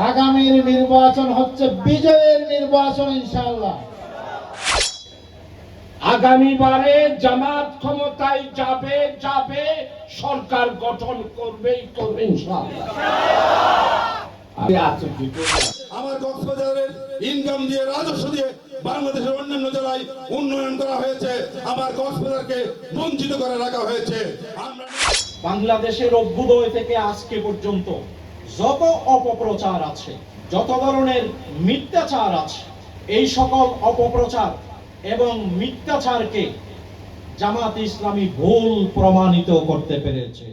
আগামীর নির্বাচন হচ্ছে বিজয়ের নির্বাচন ইনশাআল্লাহ। আগামীবারে জামাত ক্ষমতায় যাবে যাবে সরকার গঠন করবেই করবে আমার কক্সবাজারের ইনকাম দিয়ে রাজস্ব দিয়ে বাংলাদেশের অন্যান্য জেলায় উন্নয়ন করা হয়েছে আমার কক্সবাজারকে বঞ্চিত করে রাখা হয়েছে। বাংলাদেশের অভ্যুদয় থেকে আজকে পর্যন্ত যত অপপ্রচার আছে, যত ধরনের মিথ্যাচার আছে, এই সকল অপপ্রচার এবং মিথ্যাচারকে জামাত ইসলামী ভুল প্রমাণিত করতে পেরেছে।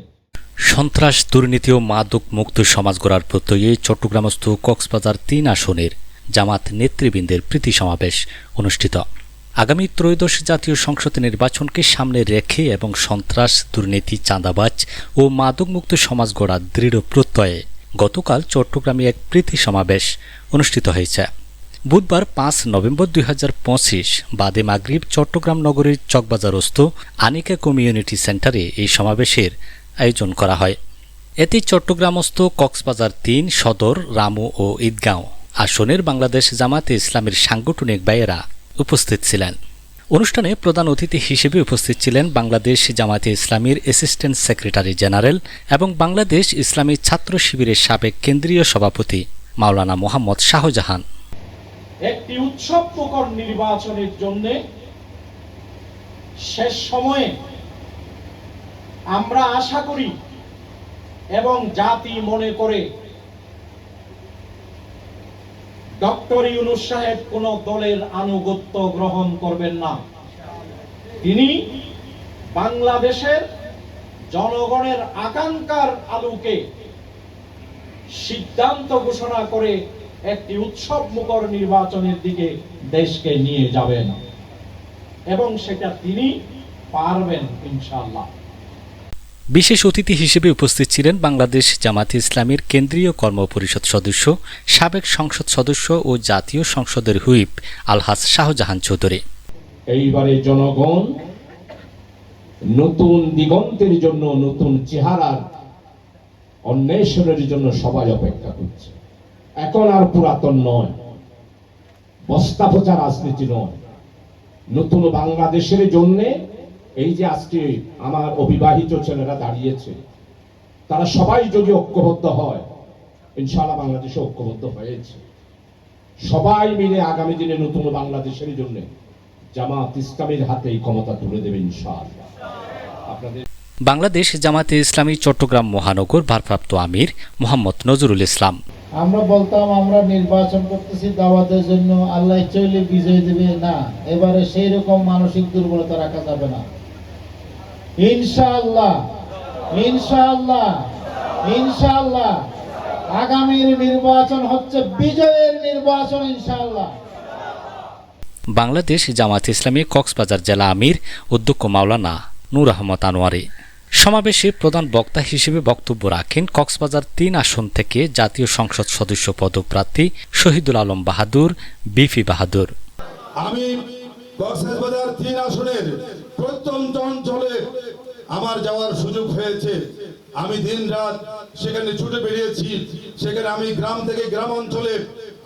সন্ত্রাস, দুর্নীতি ও মাদক মুক্ত সমাজ গড়ার প্রত্যয়ে চট্টগ্রামস্থ কক্সবাজার তিন আসনের জামাত নেতৃবৃন্দের প্রীতি সমাবেশ অনুষ্ঠিত। আগামী ত্রয়োদশ জাতীয় সংসদ নির্বাচনকে সামনে রেখে এবং সন্ত্রাস, দুর্নীতি, চাঁদাবাজ ও মাদকমুক্ত সমাজ গড়ার দৃঢ় প্রত্যয়ে গতকাল চট্টগ্রামে এক প্রীতি সমাবেশ অনুষ্ঠিত হয়েছে। বুধবার পাঁচ নভেম্বর দুই হাজার পঁচিশ বাদে মাগরিব চট্টগ্রাম নগরীর চকবাজারস্থ আনিকা কমিউনিটি সেন্টারে এই সমাবেশের আয়োজন করা হয়। এতে চট্টগ্রামস্থ কক্সবাজার তিন, সদর, রামু ও ঈদগাঁও আসনের বাংলাদেশ জামাতে ইসলামের সাংগঠনিক ব্যয়েরা উপস্থিত ছিলেন। অনুষ্ঠানে প্রধান অতিথি হিসেবে উপস্থিত ছিলেন বাংলাদেশ জামাতে ইসলামীর অ্যাসিস্ট্যান্ট সেক্রেটারি জেনারেল এবং বাংলাদেশ ইসলামী ছাত্র শিবিরের সাবেক কেন্দ্রীয় সভাপতি মাওলানা মোহাম্মদ শাহজাহান। একটি উৎসব মুখর নির্বাচনের জন্য শেষ সময়ে আমরা আশা করি এবং জাতি মনে করে ডক্টর ইউনুস সাহেব কোন দলের আনুগত্য গ্রহণ করবেন না। তিনি বাংলাদেশের জনগণের আকাঙ্ক্ষার আলোকে সিদ্ধান্ত ঘোষণা করে একটি উৎসব মুখর নির্বাচনের দিকে দেশকে নিয়ে যাবেন এবং সেটা তিনি পারবেন ইনশাআল্লাহ। বিশেষ অতিথি হিসেবে উপস্থিত ছিলেন বাংলাদেশ জামাতে ইসলামীর কেন্দ্রীয় কর্মপরিষদ সদস্য, সাবেক সংসদ সদস্য ও জাতীয় সংসদের হুইপ আলহাজ শাহজাহান চৌধুরী। এইবারে জনগণ নতুন দিগন্তের জন্য নতুন চেহারার অন্বেষণের জন্য সবাই অপেক্ষা করছে। এখন আর পুরাতন নয় বস্তা রাজনীতি নয়। নতুন বাংলাদেশের জন্য এই যে আজকে আমার অবিবাহিত ছেলেরা দাঁড়িয়েছে তারা সবাই যদি ঐক্যবদ্ধ হয় ইনশাআল্লাহ বাংলাদেশে ঐক্যবদ্ধ হয়েছে। সবাই মিলে আগামী দিনে নতুন বাংলাদেশের জন্য জামাত ইসলামের হাতে এই ক্ষমতা তুলে দেবে ইনশাআল্লাহ। আপনাদের বাংলাদেশ জামাতে ইসলামী চট্টগ্রাম মহানগর ভারপ্রাপ্ত আমির মোহাম্মদ নজরুল ইসলাম। আমরা বলতাম আমরা নির্বাচন করতেছি দাওয়াতের জন্য আল্লাহ চলে বিজয় দেবে না এবারে সেই রকম মানসিক দুর্বলতা রাখা যাবে না। ইনশাআল্লাহ ইনশাআল্লাহ ইনশাআল্লাহ। আগামীর নির্বাচন হচ্ছে বিজয়ের নির্বাচন ইনশাআল্লাহ। বাংলাদেশ জামাত ইসলামী কক্সবাজার জেলা আমির অধ্যক্ষ মাওলানা নূর আহমদ আনোয়ারি। সমাবেশে প্রধান বক্তা হিসেবে বক্তব্য রাখেন কক্সবাজার তিন আসন থেকে জাতীয় সংসদ সদস্য পদপ্রার্থী শহীদুল আলম বাহাদুর বিফি বাহাদুর। আমি কক্সবাজার তিন আসনের প্রত্যন্ত অঞ্চলে আমার যাওয়ার সুযোগ হয়েছে। আমি দিন রাত সেখানে ছুটে বেরিয়েছি। সেখানে আমি গ্রাম থেকে গ্রাম অঞ্চলে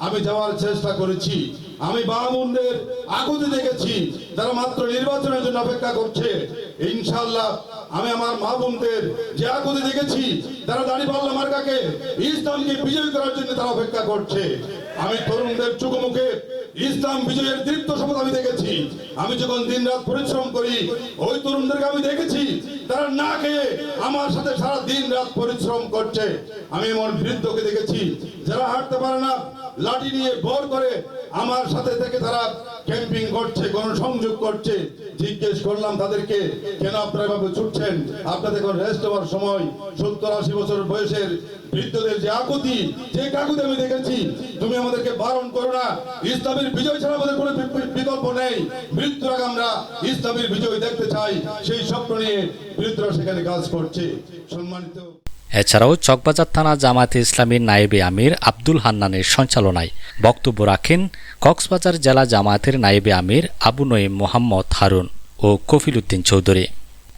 আমি যাওয়ার চেষ্টা করেছি। আমি বামুনদের আগুতে দেখেছি। তারা মাত্র নির্বাচনের জন্য অপেক্ষা করছে। ইনশাল্লাহ আমি আমার মা বোনদের যে আগুতে দেখেছি, তারা দাঁড়িয়ে পাল্লা মার্কাকে ইসলামকে বিজয় করার জন্য তারা অপেক্ষা করছে। আমি তরুণদের চোখ মুখে ইসলাম বিজয়ের দীপ্ত শপথ আমি দেখেছি। আমি যখন দিন রাত পরিশ্রম করি, ওই তরুণদেরকে আমি দেখেছি, তারা না খেয়ে আমার সাথে সারা দিন রাত পরিশ্রম করছে। আমি এমন বৃদ্ধকে দেখেছি, যারা হাঁটতে পারে না, লাঠি নিয়ে বোর করে আমার সাথে থেকে তারা ক্যাম্পিং করছে গণসংযোগ করছে। জিজ্ঞেস করলাম, তাদেরকে কেন আপনারা এভাবে ছুটছেন? আপনাদের এখন রেস্ট হওয়ার সময়। সত্তর আশি বছর বয়সের বৃদ্ধদের যে আকুতি, যে কাকুতি আমি দেখেছি, তুমি আমাদেরকে বারণ করো না। ইসলামের বিজয় ছাড়া আমাদের কোনো বিকল্প নেই। মৃত্যুর আগে আমরা ইসলামের বিজয় দেখতে চাই। সেই স্বপ্ন নিয়ে বৃদ্ধরা সেখানে কাজ করছে। সম্মানিত এছাড়াও চকবাজার থানা জামাতে ইসলামীর নায়েবে আমির আব্দুল হান্নানের সঞ্চালনায় বক্তব্য রাখেন কক্সবাজার জেলা জামায়াতের নায়েবে আমির আবু নঈম মোহাম্মদ হারুন ও কফিল উদ্দিন চৌধুরী।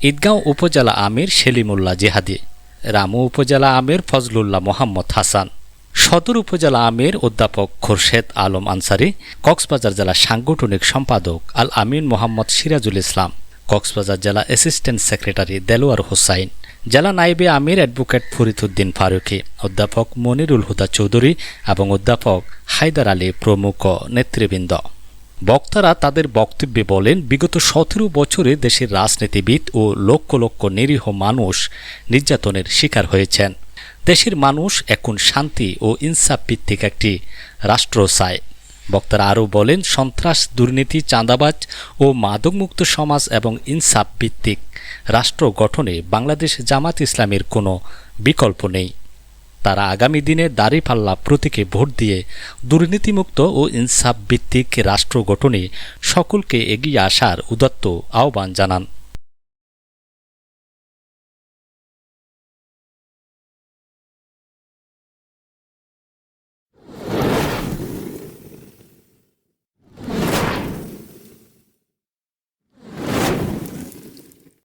ঈদগাঁও উপজেলা আমির সেলিমুল্লাহ জেহাদি, রামু উপজেলা আমির ফজলুল্লাহ মোহাম্মদ হাসান, সদর উপজেলা আমির অধ্যাপক খোরশেদ আলম আনসারি, কক্সবাজার জেলা সাংগঠনিক সম্পাদক আল আমিন মোহাম্মদ সিরাজুল ইসলাম, কক্সবাজার জেলা অ্যাসিস্ট্যান্ট সেক্রেটারি দেলোয়ার হোসাইন জেলা নাইবে আমির অ্যাডভোকেট ফরিদুদ্দিন ফারুকি, অধ্যাপক মনিরুল হুদা চৌধুরী এবং অধ্যাপক হায়দার আলী প্রমুখ নেতৃবৃন্দ। বক্তারা তাদের বক্তব্যে বলেন, বিগত সতেরো বছরে দেশের রাজনীতিবিদ ও লক্ষ লক্ষ নিরীহ মানুষ নির্যাতনের শিকার হয়েছেন। দেশের মানুষ এখন শান্তি ও ইনসাফ ভিত্তিক একটি রাষ্ট্র চায় বক্তারা আরও বলেন, সন্ত্রাস, দুর্নীতি, চাঁদাবাজ ও মাদকমুক্ত সমাজ এবং ইনসাফ ভিত্তিক রাষ্ট্র গঠনে বাংলাদেশ জামাত ইসলামের কোনো বিকল্প নেই। তারা আগামী দিনে দাঁড়িপাল্লা প্রতীকে ভোট দিয়ে দুর্নীতিমুক্ত ও ইনসাফ ভিত্তিক রাষ্ট্র গঠনে সকলকে এগিয়ে আসার উদাত্ত আহ্বান জানান।